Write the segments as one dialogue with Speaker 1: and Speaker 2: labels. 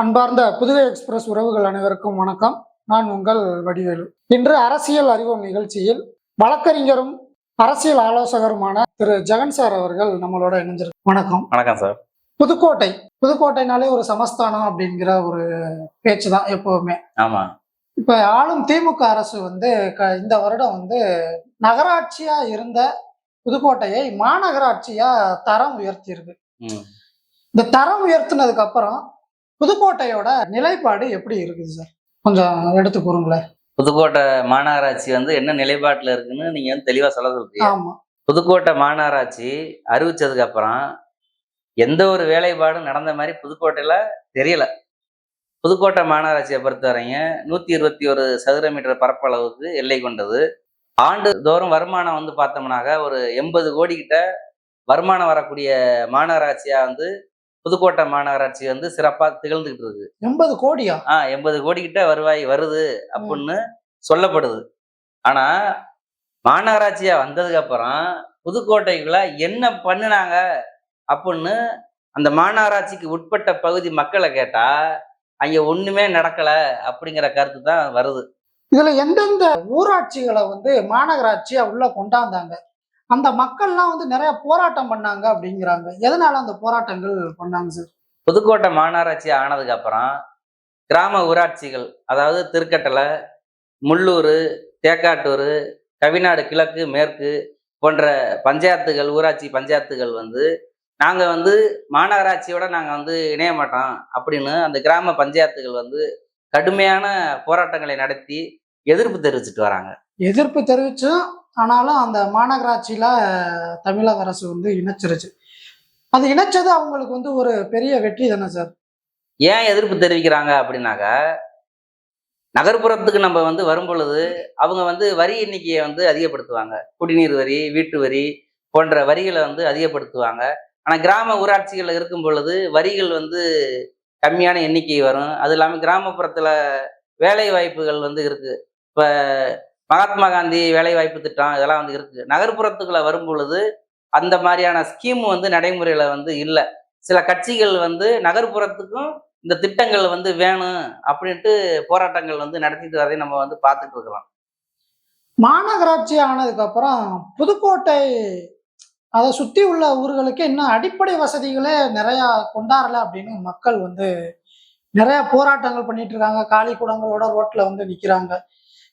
Speaker 1: அன்பார்ந்த புதுகை எக்ஸ்பிரஸ் உறவுகள் அனைவருக்கும் வணக்கம். நான் உங்கள் வடிவேலு. இன்று அரசியல் அறிவோம் நிகழ்ச்சியில் வழக்கறிஞரும் அரசியல் ஆலோசகருமான திரு. ஜெகன் சார் அவர்கள் நம்மளோட இணைஞ்சிருக்கு வணக்கம்.
Speaker 2: வணக்கம் சார்.
Speaker 1: புதுக்கோட்டை புதுக்கோட்டைனாலே ஒரு சமஸ்தானம் அப்படிங்கிற ஒரு பேச்சு தான் எப்பவுமே.
Speaker 2: ஆமா.
Speaker 1: இப்ப ஆளும் திமுக அரசு வந்து இந்த வருடம் வந்து நகராட்சியா இருந்த புதுக்கோட்டையை மாநகராட்சியா தரம் உயர்த்தியிருக்கு. இந்த தரம் உயர்த்தினதுக்கு அப்புறம் புதுக்கோட்டையோட நிலைப்பாடு எப்படி இருக்குது சார் கொஞ்சம் எடுத்து கூறுங்களேன்.
Speaker 2: புதுக்கோட்டை மாநகராட்சி வந்து என்ன நிலைப்பாட்டுல இருக்குன்னு நீங்க வந்து தெளிவா சொல்ல சொல்றீங்க.
Speaker 1: ஆமா.
Speaker 2: புதுக்கோட்டை மாநகராட்சி அறிவிச்சதுக்கு அப்புறம் எந்த ஒரு வேலைப்பாடும் நடந்த மாதிரி புதுக்கோட்டையில தெரியல. புதுக்கோட்டை மாநகராட்சியை பொறுத்தவரைங்க நூத்தி இருபத்தி ஒரு சதுர மீட்டர் பரப்பளவுக்கு எல்லை கொண்டது. ஆண்டு தோறும் வருமானம் வந்து பார்த்தோம்னாக்க ஒரு எண்பது கோடி கிட்ட வருமானம் வரக்கூடிய மாநகராட்சியா வந்து புதுக்கோட்டை மாநகராட்சி வந்து சிறப்பா திகழ்ந்துகிட்டு இருக்கு.
Speaker 1: எண்பது கோடியா?
Speaker 2: ஆ எண்பது கோடி கிட்ட வருவாய் வருது அப்படின்னு சொல்லப்படுது. ஆனா மாநகராட்சியா வந்ததுக்கு அப்புறம் புதுக்கோட்டைக்குள்ள என்ன பண்ணுனாங்க அப்படின்னு அந்த மாநகராட்சிக்கு உட்பட்ட பகுதி மக்களை கேட்டா அங்க ஒண்ணுமே நடக்கல அப்படிங்கிற கருத்து தான் வருது.
Speaker 1: இதுல எந்தெந்த ஊராட்சிகளை வந்து மாநகராட்சியா உள்ள கொண்டாந்தாங்க? அந்த மக்கள்லாம் வந்து நிறைய போராட்டம் பண்ணாங்க அப்படிங்கிறாங்க. எதனால அந்த போராட்டங்கள் பண்ணாங்க சார்?
Speaker 2: புதுக்கோட்டை மாநகராட்சி ஆனதுக்கு அப்புறம் கிராம ஊராட்சிகள் அதாவது திருக்கட்டளை முள்ளூர் தேக்காட்டூர் கவிநாடு கிழக்கு மேற்கு போன்ற பஞ்சாயத்துகள் ஊராட்சி பஞ்சாயத்துகள் வந்து நாங்கள் வந்து மாநகராட்சியோட நாங்கள் வந்து இணைய மாட்டோம் அப்படின்னு அந்த கிராம பஞ்சாயத்துகள் வந்து கடுமையான போராட்டங்களை நடத்தி எதிர்ப்பு தெரிவிச்சிட்டு வராங்க.
Speaker 1: எதிர்ப்பு தெரிவிச்சும் ஆனாலும் அந்த மாநகராட்சியில் தமிழக அரசு வந்து இணைச்சிருச்சு. அது இணைச்சது அவங்களுக்கு வந்து ஒரு பெரிய வெற்றி தானே சார்?
Speaker 2: ஏன் எதிர்ப்பு தெரிவிக்கிறாங்க அப்படின்னாக்க நகர்ப்புறத்துக்கு நம்ம வந்து வரும் பொழுது அவங்க வந்து வரி எண்ணிக்கையை வந்து அதிகப்படுத்துவாங்க. குடிநீர் வரி வீட்டு வரி போன்ற வரிகளை வந்து அதிகப்படுத்துவாங்க. ஆனால் கிராம ஊராட்சிகளில் இருக்கும் பொழுது வரிகள் வந்து கம்மியான எண்ணிக்கை வரும். அது இல்லாமல் கிராமப்புறத்தில் வேலை வாய்ப்புகள் வந்து இருக்குது இப்போ மகாத்மா காந்தி வேலை வாய்ப்பு திட்டம் இதெல்லாம் வந்து இருக்கு நகர்ப்புறத்துக்குள்ள வரும் பொழுது அந்த மாதிரியான ஸ்கீம் வந்து நடைமுறையில வந்து இல்லை. சில கட்சிகள் வந்து நகர்ப்புறத்துக்கும் இந்த திட்டங்கள் வந்து வேணும் அப்படின்ட்டு போராட்டங்கள் வந்து நடத்திட்டு வரதை நம்ம வந்து பார்த்துட்டு இருக்கிறோம்
Speaker 1: மாநகராட்சி ஆனதுக்கு அப்புறம் புதுக்கோட்டை அதை சுற்றி உள்ள ஊர்களுக்கு இன்னும் அடிப்படை வசதிகளே நிறையா கொண்டாடல அப்படின்னு மக்கள் வந்து நிறைய போராட்டங்கள் பண்ணிட்டு இருக்காங்க. காலி குடங்களோட ரோட்ல வந்து நிற்கிறாங்க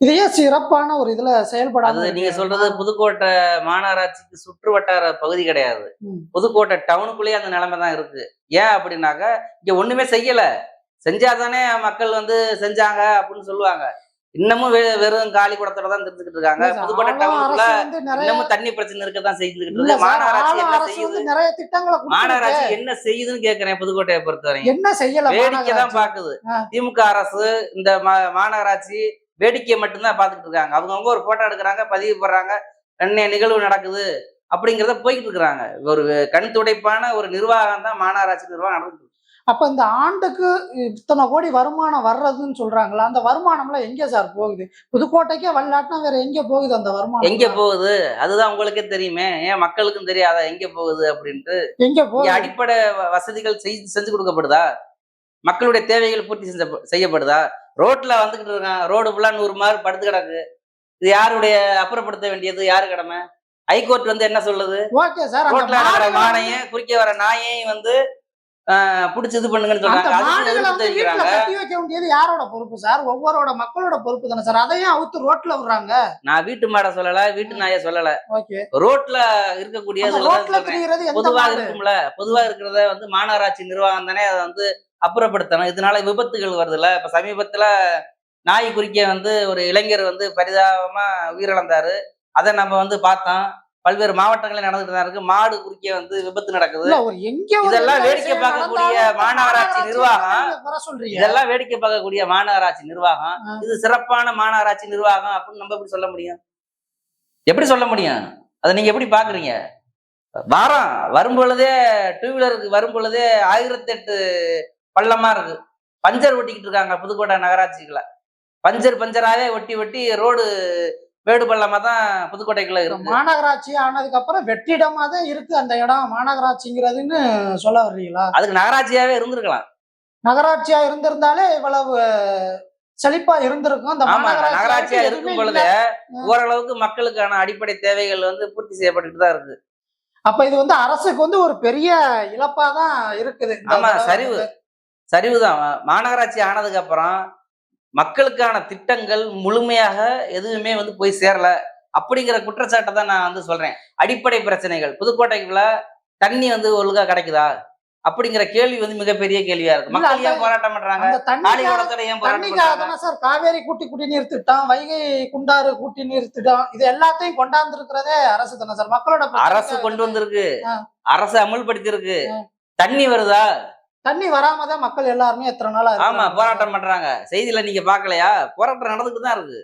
Speaker 1: இதையே சிறப்பான ஒரு இதுல செயல்படாது
Speaker 2: நீங்க சொல்றது புதுக்கோட்டை மாநகராட்சிக்கு சுற்று வட்டார பகுதி கிடையாது. புதுக்கோட்டை டவுனுக்குள்ளேயே அந்த நிலைமை தான் இருக்கு. ஏன் அப்படின்னாக்க இங்க ஒண்ணுமே செய்யல. செஞ்சாதானே மக்கள் வந்து செஞ்சாங்க அப்படின்னு சொல்லுவாங்க. இன்னமும் வெறும் காலி குடத்தோட தான் தெரிஞ்சுக்கிட்டு இருக்காங்க. புதுக்கோட்டை டவுனுக்குள்ள இன்னமும் தண்ணி பிரச்சனை இருக்கதான் செஞ்சுக்கிட்டு
Speaker 1: இல்ல
Speaker 2: இருக்கு மாநகராட்சி என்ன செய்யுது?
Speaker 1: நிறைய திட்டங்களை
Speaker 2: மாநகராட்சி. என்ன செய்யுதுன்னு கேக்குறேன் புதுக்கோட்டையை பொறுத்தவரைக்கும்
Speaker 1: என்ன செய்யல
Speaker 2: வேடிக்கை தான்? பாக்குது. திமுக அரசு இந்த மாநகராட்சி வேடிக்கையை மட்டும்தான் பாத்துட்டு இருக்காங்க. அவங்கவுங்க ஒரு போட்டோ எடுக்கிறாங்க பதிவு போடுறாங்க என்ன நிகழ்வு நடக்குது அப்படிங்கிறத போய்கிட்டு இருக்கிறாங்க. ஒரு கண் துடைப்பான ஒரு நிர்வாகம் தான் மாநகராட்சி நிர்வாகம் நடந்துட்டு.
Speaker 1: அப்ப இந்த ஆண்டுக்கு இத்தனை கோடி வருமானம் வர்றதுன்னு சொல்றாங்களா அந்த வருமானம்லாம் எங்க சார் போகுது? புதுக்கோட்டைக்கே வரலாட்டினா வேற எங்க போகுது அந்த வருமானம்?
Speaker 2: எங்க போகுது? அதுதான் உங்களுக்கே தெரியுமே. ஏன் மக்களுக்கும் தெரியாதா எங்க போகுது அப்படின்ட்டு?
Speaker 1: எங்க போகுது?
Speaker 2: அடிப்படை வசதிகள் செஞ்சு கொடுக்கப்படுதா? மக்களுடைய தேவைகள் பூர்த்தி செஞ்ச செய்யப்படுதா? ரோட்ல வந்துகிட்டு இருக்கான். ரோடு ஃபுல்லா நூறு மார்க் படுத்து கிடக்கு. இது யாருடைய அப்புறப்படுத்த வேண்டியது? யாரு கடமை? ஹைகோர்ட் வந்து என்ன சொல்லுது?
Speaker 1: ஓகே சார் அந்த
Speaker 2: ரோட்ல நடக்கிற மானையும் குறுக்கே வர நாயையும் வந்து புடிச்சு இது பண்ணுங்கன்னு
Speaker 1: வேண்டியது யாரோட பொறுப்பு சார் ஒவ்வொருவோட மக்களோட பொறுப்பு தானே சார் அதையும் அவுத்து ரோட்ல விடுறாங்க.
Speaker 2: நான் வீட்டு மாடை சொல்லல வீட்டு நாயை சொல்லல. ரோட்ல இருக்கக்கூடிய
Speaker 1: அந்த
Speaker 2: சிலதை
Speaker 1: ரோட்ல
Speaker 2: சொல்றேன்.
Speaker 1: திரிகிறது எந்த
Speaker 2: பொதுவா
Speaker 1: மாடு?
Speaker 2: இருக்கும்ல பொதுவா இருக்கிறத வந்து மாநகராட்சி நிர்வாகம் தானே அதை வந்து அப்புறப்படுத்தணும். இதனால விபத்துகள் வருதுல்ல. இப்ப சமீபத்துல நாய் குறிக்க வந்து ஒரு இளைஞர் வந்து பரிதாபமா உயிரிழந்தாரு. அதை நம்ம வந்து பார்த்தோம். பல்வேறு மாவட்டங்களில் நடந்துட்டு தான் இருக்கு. மாடு குறிக்க வந்து விபத்து நடக்குது. இதெல்லாம் வேடிக்கை பார்க்கக்கூடிய மாநகராட்சி நிர்வாகம் இதெல்லாம் வேடிக்கை பார்க்கக்கூடிய மாநகராட்சி நிர்வாகம். இது சிறப்பான மாநகராட்சி நிர்வாகம் அப்படின்னு நம்ம எப்படி சொல்ல முடியும்? எப்படி சொல்ல முடியும்? அதை நீங்க எப்படி பாக்குறீங்க வாரம் வரும் பொழுதே டூ வீலருக்கு வரும் பொழுதே ஆயிரத்தி எட்டு பள்ளமா இருக்கு. பஞ்சர் ஒட்டிக்கிட்டு இருக்காங்க புதுக்கோட்டை நகராட்சிக்குள்ள பஞ்சர் பஞ்சராவே ஒட்டி ஒட்டி ரோடு மேடு பள்ளமா தான் புதுக்கோட்டைக்குள்ள இருக்கு
Speaker 1: மாநகராட்சி ஆனதுக்கு அப்புறம் வெற்றிடமா தான் இருக்கு அந்த இடம் மாநகராட்சிங்கிறதுன்னு சொல்ல வர்றீங்களா?
Speaker 2: அதுக்கு நகராட்சியாவே இருந்திருக்கலாம்.
Speaker 1: நகராட்சியா இருந்திருந்தாலே இவ்வளவு செழிப்பா இருந்திருக்கும். மாநகராட்சி
Speaker 2: நகராட்சியா இருக்கும் பொழுது. ஓரளவுக்கு மக்களுக்கான அடிப்படை தேவைகள் வந்து பூர்த்தி செய்யப்பட்டுட்டு தான் இருக்கு.
Speaker 1: அப்ப இது வந்து அரசுக்கு வந்து ஒரு பெரிய இழப்பா தான் இருக்குது
Speaker 2: ஆமா சரிவு. சரிவுதான். மாநகராட்சி ஆனதுக்கு அப்புறம் மக்களுக்கான திட்டங்கள் முழுமையாக எதுவுமே வந்து போய் சேரல அப்படிங்கிற குற்றச்சாட்டை தான் நான் வந்து சொல்றேன். அடிப்படை பிரச்சனைகள். புதுக்கோட்டைக்குள்ள தண்ணி வந்து ஒழுங்கா கிடைக்குதா? அப்படிங்கிற கேள்வி வந்து மிகப்பெரிய கேள்வியா இருக்கு. மக்கள் ஏன் போராட்டம் பண்றாங்க?
Speaker 1: சார்? காவேரி கூட்டி குடிநீர் திட்டம் வைகை குண்டாறு குடிநீர் திட்டம் இது எல்லாத்தையும் கொண்டாந்து இருக்கிறதே அரசு தானே சார்? மக்களோட
Speaker 2: அரசு கொண்டு வந்திருக்கு. அரசு அமல்படுத்தியிருக்கு. தண்ணி வருதா?
Speaker 1: தண்ணி வராம தான் மக்கள் எல்லாருமே எத்தனை நாளா
Speaker 2: ஆமா. போராட்டம் பண்றாங்க. செய்தியில நீங்க பாக்கலையா போராட்டம் நடந்துட்டு தான் இருக்கு.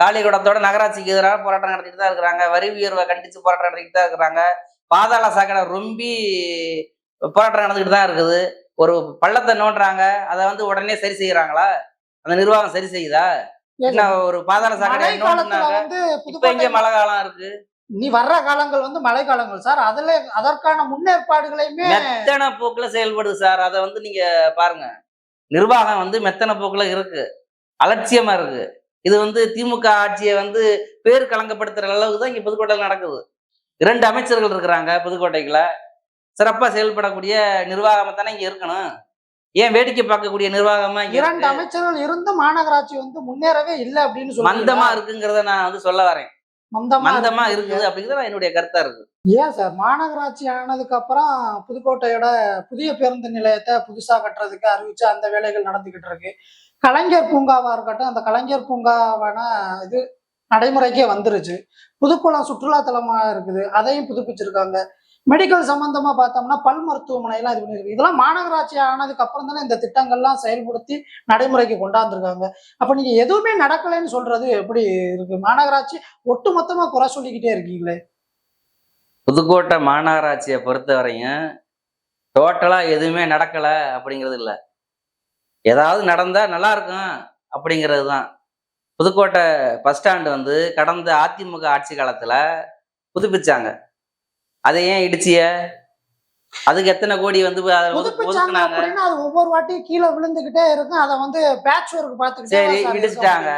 Speaker 2: காளிகுடத்தோட நகராட்சிக்கு எதிராக போராட்டம் நடத்திட்டு தான் இருக்கிறாங்க. வரி உயர்வை கண்டிச்சு போராட்டம் நடத்திட்டு தான் இருக்கிறாங்க. பாதாள சாக்கடை ரொம்பி போராட்டம் நடந்துகிட்டு தான் இருக்குது. ஒரு பள்ளத்தை நோண்டுறாங்க. அதை வந்து உடனே சரி செய்யறாங்களா? அந்த நிர்வாகம் சரி செய்யுதா? என்ன ஒரு பாதாள சாக்கடை
Speaker 1: வந்து
Speaker 2: இப்ப இங்க மழை காலம் இருக்கு.
Speaker 1: நீ வர்ற காலங்கள் வந்து மழை காலங்கள் சார். அதுல அதற்கான முன்னேற்பாடுகளையுமே
Speaker 2: மெத்தன போக்குல செயல்படுது சார். அதை வந்து நீங்க பாருங்க. நிர்வாகம் வந்து மெத்தன போக்குல இருக்கு. அலட்சியமா இருக்கு. இது வந்து திமுக ஆட்சியை வந்து பேர் கலங்கப்படுத்துற அளவுக்கு தான் இங்க புதுக்கோட்டையில் நடக்குது. இரண்டு அமைச்சர்கள் இருக்கிறாங்க புதுக்கோட்டைக்குள்ள. சிறப்பா செயல்படக்கூடிய நிர்வாகமா தானே இங்க இருக்கணும். ஏன் வேடிக்கை பார்க்கக்கூடிய நிர்வாகமா
Speaker 1: இரண்டு? அமைச்சர்கள் இருந்து மாநகராட்சி வந்து முன்னேறவே இல்லை அப்படின்னு சொல்லி
Speaker 2: மந்தமா இருக்குங்கிறத நான் வந்து சொல்ல வரேன்.
Speaker 1: மந்தமா
Speaker 2: மந்தமா
Speaker 1: இருக்கு.
Speaker 2: இருக்குது அப்படிங்கிறது என்னுடைய கருத்தா இருக்கு.
Speaker 1: ஏன் சார்? மாநகராட்சி ஆனதுக்கு அப்புறம் புதுக்கோட்டையோட புதிய பேருந்து நிலையத்தை புதுசா கட்டுறதுக்கு அறிவிச்சு அந்த வேலைகள் நடந்துகிட்டு இருக்கு. கலைஞர் பூங்காவா இருக்கட்டும் அந்த கலைஞர் பூங்காவான இது நடைமுறைக்கே வந்துருச்சு. புதுக்குளம் சுற்றுலா தலமா இருக்குது. அதையும் புதுப்பிச்சிருக்காங்க. மெடிக்கல் சம்பந்தமா பார்த்தோம்னா பல் மருத்துவமனையெல்லாம் இது பண்ணியிருக்கு. இதெல்லாம் மாநகராட்சி ஆனதுக்கு அப்புறம் தானே இந்த திட்டங்கள்லாம் செயல்படுத்தி நடைமுறைக்கு கொண்டாந்துருக்காங்க. அப்போ நீங்கள் எதுவுமே நடக்கலைன்னு சொல்றது எப்படி இருக்கு? மாநகராட்சி ஒட்டுமொத்தமாக குறை சொல்லிக்கிட்டே இருக்கீங்களே.
Speaker 2: புதுக்கோட்டை மாநகராட்சியை பொறுத்தவரையும் டோட்டலாக எதுவுமே நடக்கலை அப்படிங்கிறது இல்லை. ஏதாவது நடந்தால் நல்லா இருக்கும் அப்படிங்கிறது தான். புதுக்கோட்டை பஸ் ஸ்டாண்டு வந்து கடந்த அதிமுக ஆட்சி காலத்தில் புதுப்பிச்சாங்க. அதை ஏன் இடிச்சிய? அதுக்கு எத்தனை கோடி வந்து ஒதுக்குனாங்க?
Speaker 1: அது ஒவ்வொரு வாட்டியும் கீழே விழுந்துகிட்டே இருக்கும். அதை வந்து பேட்ச் ஒர்க் பார்த்துக்கிட்டே
Speaker 2: சரி, இடிச்சிட்டாங்க.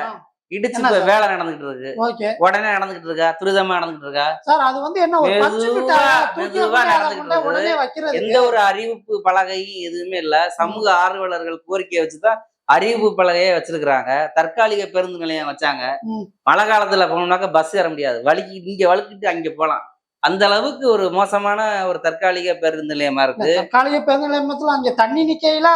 Speaker 2: இடிச்சு? வேலை நடந்துகிட்டு இருக்கு. உடனே நடந்துகிட்டு இருக்கா? துரிதமா நடந்துகிட்டு இருக்கா?
Speaker 1: சார் அது வந்து என்ன
Speaker 2: மெதுவா, நடந்துகிட்டு எந்த ஒரு அறிவிப்பு பலகை எதுவுமே இல்ல. சமூக ஆர்வலர்கள் கோரிக்கையை வச்சுதான் அறிவிப்பு பலகையே வச்சிருக்கிறாங்க. தற்காலிக பேருந்து நிலையம் வச்சாங்க. மழை காலத்துல போனோம்னாக்க பஸ் ஏற முடியாது. வலிக்கு இங்க வழுக்கிட்டு அங்க போலாம். அந்த அளவுக்கு ஒரு மோசமான ஒரு தற்காலிக பேருந்து நிலையமா இருக்கு.
Speaker 1: தற்காலிக பேருந்து நிலையத்துல அங்க தண்ணி நிக்கையில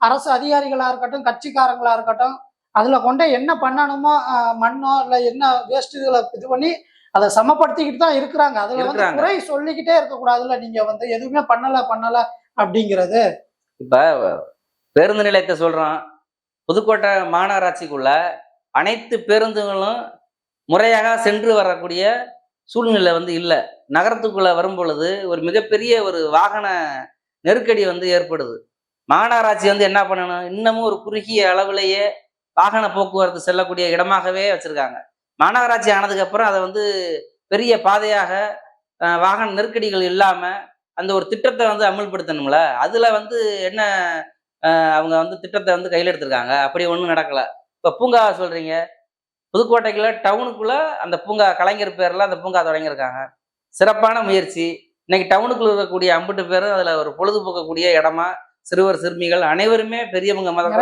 Speaker 1: அரசு அதிகாரிகளா இருக்கட்டும் கட்சிக்காரங்களா இருக்கட்டும் அதுல கொண்டு என்ன பண்ணணுமோ மண்ணோ இல்ல என்ன வேஸ்ட் இதுல இது பண்ணி அதை சமப்படுத்திக்கிட்டு தான் இருக்கிறாங்க. அதுல வந்து. குறை சொல்லிக்கிட்டே இருக்க கூடாதுல்ல நீங்க வந்து எதுவுமே பண்ணல பண்ணல அப்படிங்கிறது.
Speaker 2: இப்ப பேருந்து நிலையத்தை சொல்றோம். புதுக்கோட்டை மாநகராட்சிக்குள்ள அனைத்து பேருந்துகளும் முறையாக சென்று வரக்கூடிய சூழ்நிலை வந்து இல்லை. நகரத்துக்குள்ளே வரும் பொழுது ஒரு மிகப்பெரிய ஒரு வாகன நெருக்கடி வந்து ஏற்படுது. மாநகராட்சி வந்து என்ன பண்ணணும்? இன்னமும் ஒரு குறுகிய அளவிலேயே வாகன போக்குவரத்து செல்லக்கூடிய இடமாகவே வச்சுருக்காங்க. மாநகராட்சி ஆனதுக்கப்புறம் அதை வந்து பெரிய பாதையாக வாகன நெருக்கடிகள் இல்லாமல் அந்த ஒரு திட்டத்தை வந்து அமல்படுத்தணும்ல? அதில் வந்து என்ன அவங்க வந்து திட்டத்தை வந்து கையில் எடுத்திருக்காங்க? அப்படி ஒன்றும் நடக்கல. இப்போ பூங்கா சொல்கிறீங்க புதுக்கோட்டைக்குள்ள டவுனுக்குள்ள அந்த பூங்கா கலைஞர் பேர்ல அந்த பூங்கா தொடங்கியிருக்காங்க. சிறப்பான முயற்சி. இன்னைக்கு டவுனுக்குள்ள இருக்கக்கூடிய அம்புட்டு பேரும் அதுல ஒரு பொழுதுபோக்கக்கூடிய இடமா சிறுவர் சிறுமிகள் அனைவருமே பெரியவங்க
Speaker 1: வர்றாங்க.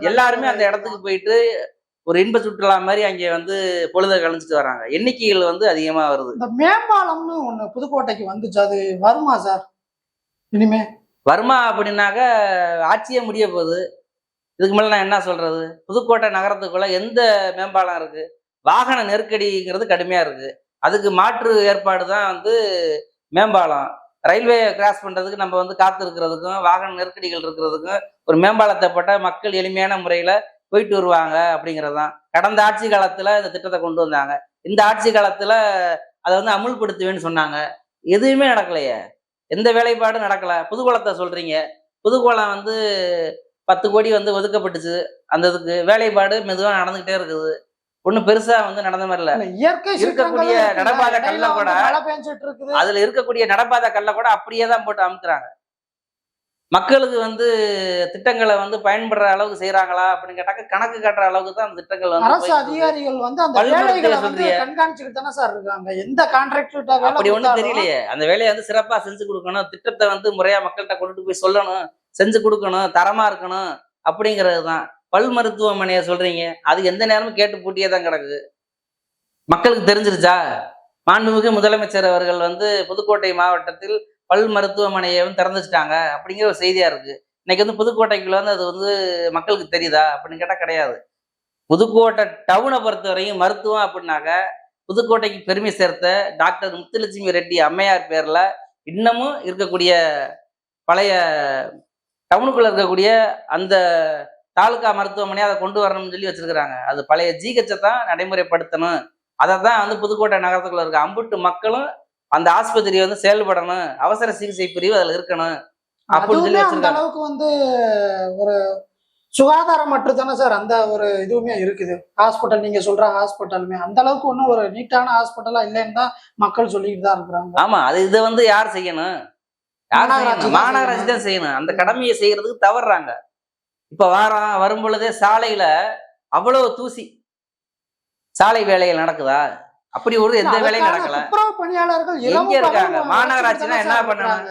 Speaker 2: எல்லாருமே அந்த இடத்துக்கு போயிட்டு ஒரு இன்ப சுற்றுலா மாதிரி அங்கே வந்து பொழுத கழிச்சிட்டு வராங்க. எண்ணிக்கைகள் வந்து அதிகமா வருது.
Speaker 1: இந்த மேம்பாலம்னு ஒண்ணு புதுக்கோட்டைக்கு வந்துச்சு. அது வருமா சார்? இனிமே?
Speaker 2: வருமா அப்படின்னாக்க ஆட்சியே முடிய போகுது. இதுக்கு மேலே நான் என்ன சொல்கிறது புதுக்கோட்டை நகரத்துக்குள்ளே எந்த மேம்பாலம் இருக்குது வாகன நெருக்கடிங்கிறது கடுமையாக இருக்குது அதுக்கு மாற்று ஏற்பாடு தான் வந்து மேம்பாலம். ரயில்வே கிராஸ் பண்ணுறதுக்கு நம்ம வந்து காத்து இருக்கிறதுக்கும் வாகன நெருக்கடிகள் இருக்கிறதுக்கும் ஒரு மேம்பாலத்தை போட்டால் மக்கள் எளிமையான முறையில் போயிட்டு வருவாங்க அப்படிங்கிறது தான். கடந்த ஆட்சி காலத்தில் இந்த திட்டத்தை கொண்டு வந்தாங்க. இந்த ஆட்சி காலத்தில் அதை வந்து அமுல்படுத்துவேன்னு சொன்னாங்க. எதுவுமே நடக்கலையே. எந்த வேலைப்பாடும் நடக்கல. புதுக்கோளத்தை சொல்கிறீங்க புதுக்கோளம் வந்து பத்து கோடி வந்து ஒதுக்கப்பட்டுச்சு. அந்த இதுக்கு வேலைப்பாடு மெதுவா நடந்துகிட்டே இருக்குது. ஒன்றும் பெருசா வந்து நடந்த மாதிரி இல்ல.
Speaker 1: இயற்கை
Speaker 2: இருக்கக்கூடிய. நடப்பாதை கல்ல கூட அதுல இருக்கக்கூடிய நடப்பாத கல்ல கூட அப்படியே தான் போட்டு அமுக்குறாங்க மக்களுக்கு வந்து திட்டங்களை வந்து பயன்படுற அளவுக்கு செய்றாங்களா அப்படின்னு கேட்டாக்க கணக்கு காட்டுற அளவுக்கு தான் அந்த திட்டங்கள் வந்து
Speaker 1: அரசு. அதிகாரிகள் வந்து அந்த வேலைகளை வந்து
Speaker 2: சொல்றியே.
Speaker 1: கண்காணிச்சுக்கிட்டு தானே சார் இருக்காங்க. எந்த கான்ட்ராக்டர்கிட்ட வேலை
Speaker 2: அப்படி ஒண்ணும் தெரியலையே. அந்த வேலையை வந்து சிறப்பா செஞ்சு கொடுக்கணும். திட்டத்தை வந்து முறையா மக்கள்கிட்ட கொண்டுட்டு போய் சொல்லணும். செஞ்சு கொடுக்கணும் தரமா இருக்கணும் அப்படிங்கிறது தான் பல் மருத்துவமனையை சொல்றீங்க. அது எந்த நேரமும் கேட்டு பூட்டியே தான் கிடக்கு. மக்களுக்கு தெரிஞ்சிருச்சா? மாண்புமிகு முதலமைச்சர் அவர்கள் வந்து புதுக்கோட்டை மாவட்டத்தில் பல் மருத்துவமனையை வந்து அப்படிங்கிற ஒரு செய்தியா இருக்கு. இன்னைக்கு வந்து புதுக்கோட்டைக்குள்ள வந்து அது வந்து மக்களுக்கு தெரியுதா? அப்படின்னு கேட்டால் கிடையாது. புதுக்கோட்டை டவுனை பொறுத்தவரையும் மருத்துவம் அப்படின்னாக்க புதுக்கோட்டைக்கு பெருமை சேர்த்த டாக்டர் முத்துலட்சுமி ரெட்டி அம்மையார் பேர்ல இன்னமும் இருக்கக்கூடிய பழைய டவுனுக்குள்ள இருக்கக்கூடிய அந்த தாலுகா மருத்துவமனை அதை கொண்டு வரணும்னு சொல்லி வச்சிருக்கிறாங்க. அது பழைய ஜிஹெச்சை தான் நடைமுறைப்படுத்தணும். அதை தான் வந்து புதுக்கோட்டை நகரத்துக்குள்ள இருக்க. அம்புட்டு மக்களும் அந்த ஆஸ்பத்திரி வந்து செயல்படணும். அவசர சிகிச்சை பிரிவு அதுல இருக்கணும் அப்படின்னு சொல்லி வச்சிருக்காங்க.
Speaker 1: அளவுக்கு வந்து ஒரு சுகாதாரமற்று தானே சார் அந்த ஒரு இதுவுமே இருக்குது. ஹாஸ்பிட்டல் நீங்க சொல்ற ஹாஸ்பிட்டலுமே. அந்த அளவுக்கு ஒன்றும் ஒரு நீட்டான ஹாஸ்பிட்டலா இல்லைன்னு தான் மக்கள் சொல்லிக்கிட்டு தான் இருக்கிறாங்க.
Speaker 2: ஆமா அது இதை வந்து யார் செய்யணும்?
Speaker 1: மாநகராட்சி தான்
Speaker 2: மாநகராட்சி தான் செய்யணும் அந்த கடமையை செய்யறதுக்கு தவறுறாங்க. இப்ப வாரம் வரும் பொழுதே சாலையில அவ்வளவு தூசி. சாலை வேலைகள் நடக்குதா? அப்படி ஒரு எந்த வேலையும் நடக்கல.
Speaker 1: பணியாளர்கள்
Speaker 2: எங்க இருக்காங்க? மாநகராட்சினா என்ன பண்ணணும்?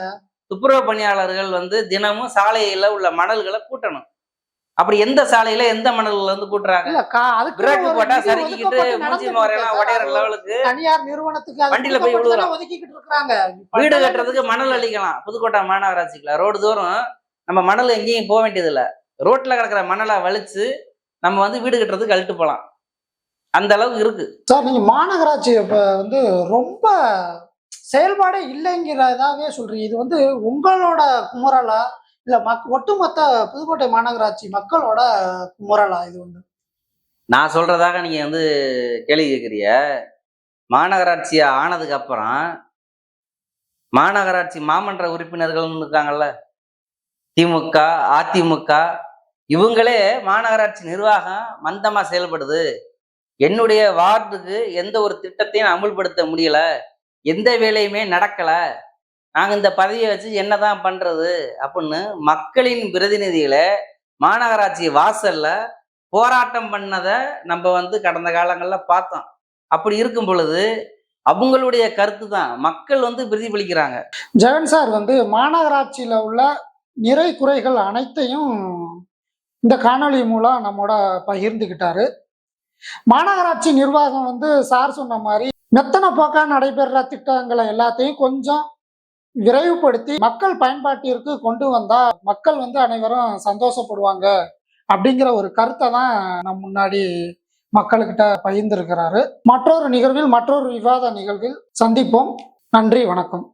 Speaker 2: துப்புரவு பணியாளர்கள் வந்து தினமும் சாலையில உள்ள மணல்களை கூட்டணும். அப்படி எந்த சாலையில எந்த மணல்கள் வந்து கூட்டுறாங்க? பிரேக் போட்டா
Speaker 1: ஒதுக்கப்பட்டு
Speaker 2: மூஞ்சி உடையிற. லெவலுக்கு
Speaker 1: தனியார் நிறுவனத்துக்கு
Speaker 2: வண்டியில போய் விழுகுறோம்.
Speaker 1: ஒதுக்கிக்கிட்டு இருக்காங்க
Speaker 2: வீடு கட்டுறதுக்கு மணல் அள்ளிக்கலாம் புதுக்கோட்டை மாநகராட்சிக்குள்ள. ரோடு தூரம் நம்ம மணல் எங்கேயும் போக வேண்டியது இல்ல ரோட்ல கிடக்குற மணலை வலிச்சு நம்ம வந்து வீடு கட்டுறதுக்கு அழுட்டு போலாம் அந்த அளவுக்கு இருக்கு.
Speaker 1: சார் நீங்க மாநகராட்சி வந்து ரொம்ப செயல்பாடே இல்லைங்கிறதாவே சொல்றீங்க. இது வந்து உங்களோட குமுறலா இல்ல மக் ஒட்டுமொத்த புதுக்கோட்டை மாநகராட்சி மக்களோட முரலா இது வந்து?
Speaker 2: நான் சொல்றதாக நீங்க வந்து கேள்வி கேட்குறிய மாநகராட்சி ஆனதுக்கு அப்புறம் மாநகராட்சி மாமன்ற உறுப்பினர்கள் இருக்காங்கல்ல? திமுக அதிமுக இவங்களே மாநகராட்சி நிர்வாகம் மந்தமா செயல்படுது. என்னுடைய வார்டுக்கு எந்த ஒரு திட்டத்தையும் அமுல்படுத்த முடியல. எந்த வேலையுமே நடக்கலை. நாங்கள் இந்த பதவியை வச்சு என்னதான் பண்ணுறது அப்படின்னு மக்களின் பிரதிநிதிகளை மாநகராட்சி வாசல்ல போராட்டம் பண்ணதை நம்ம வந்து கடந்த காலங்களில் பார்த்தோம். அப்படி இருக்கும் பொழுது அவங்களுடைய கருத்து தான் மக்கள் வந்து பிரதிபலிக்கிறாங்க.
Speaker 1: ஜெகன் சார் வந்து மாநகராட்சியில் உள்ள நிறை குறைகள் அனைத்தையும் இந்த காணொளி மூலம் நம்மோட பகிர்ந்துக்கிட்டாரு மாநகராட்சி நிர்வாகம் வந்து சார் சொன்ன மாதிரி மெத்தனை போக்கா நடைபெற திட்டங்களை எல்லாத்தையும் கொஞ்சம் விரைவுபடுத்தி மக்கள் பயன்பாட்டிற்கு கொண்டு வந்தா மக்கள் வந்து அனைவரும் சந்தோஷப்படுவாங்க அப்படிங்கிற ஒரு கருத்தை தான் நம் முன்னாடி மக்கள்கிட்ட பகிர்ந்திருக்கிறாரு. மற்றொரு நிகழ்வில் மற்றொரு விவாத நிகழ்வில் சந்திப்போம். நன்றி வணக்கம்.